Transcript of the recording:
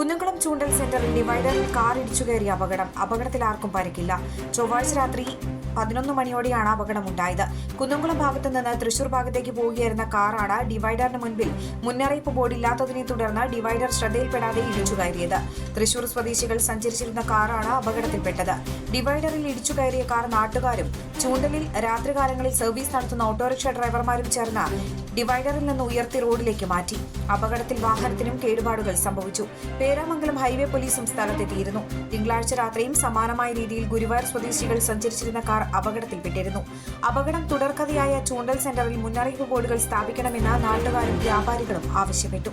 കുന്നംകുളം ചൂണ്ടൽ സെന്ററിൽ ഡിവൈഡറിൽ കാർ ഇടിച്ചു അപകടം. അപകടത്തിൽ ആർക്കും പരിക്കില്ല. ചൊവ്വാഴ്ച രാത്രി പതിനൊന്ന് മണിയോടെയാണ് അപകടമുണ്ടായത്. കുന്നംകുളം ഭാഗത്ത് നിന്ന് തൃശൂർ ഭാഗത്തേക്ക് പോവുകയായിരുന്ന കാറാണ് ഡിവൈഡറിന് മുൻപിൽ മുന്നറിയിപ്പ് ബോർഡ് ഇല്ലാത്തതിനെ തുടർന്ന് ഡിവൈഡർ ശ്രദ്ധയിൽപ്പെടാതെ ഇടിച്ചു കയറിയത്. തൃശൂർ സ്വദേശികൾ സഞ്ചരിച്ചിരുന്ന കാറാണ് അപകടത്തിൽപ്പെട്ടത്. ഡിവൈഡറിൽ ഇടിച്ചു കയറിയ കാർ നാട്ടുകാരും ചൂണ്ടലിൽ രാത്രികാലങ്ങളിൽ സർവീസ് നടത്തുന്ന ഓട്ടോറിക്ഷ ഡ്രൈവർമാരും ചേർന്ന് ഡിവൈഡറിൽ നിന്ന് ഉയർത്തി റോഡിലേക്ക് മാറ്റി. അപകടത്തിൽ വാഹനത്തിനും കേടുപാടുകൾ സംഭവിച്ചു. പേരാമംഗലം ഹൈവേ പോലീസും സ്ഥലത്തെത്തിയിരുന്നു തിങ്കളാഴ്ച രാത്രിയും സമാനമായ രീതിയിൽ ഗുരുവായൂർ സ്വദേശികൾ സഞ്ചരിച്ചിരുന്ന കാർ അപകടത്തിൽപ്പെട്ടിരുന്നു. അപകടം തുടർക്കഥയായ ചൂണ്ടൽ സെന്ററിൽ മുന്നറിയിപ്പ് ബോർഡുകൾ സ്ഥാപിക്കണമെന്ന് നാട്ടുകാരും വ്യാപാരികളും ആവശ്യപ്പെട്ടു.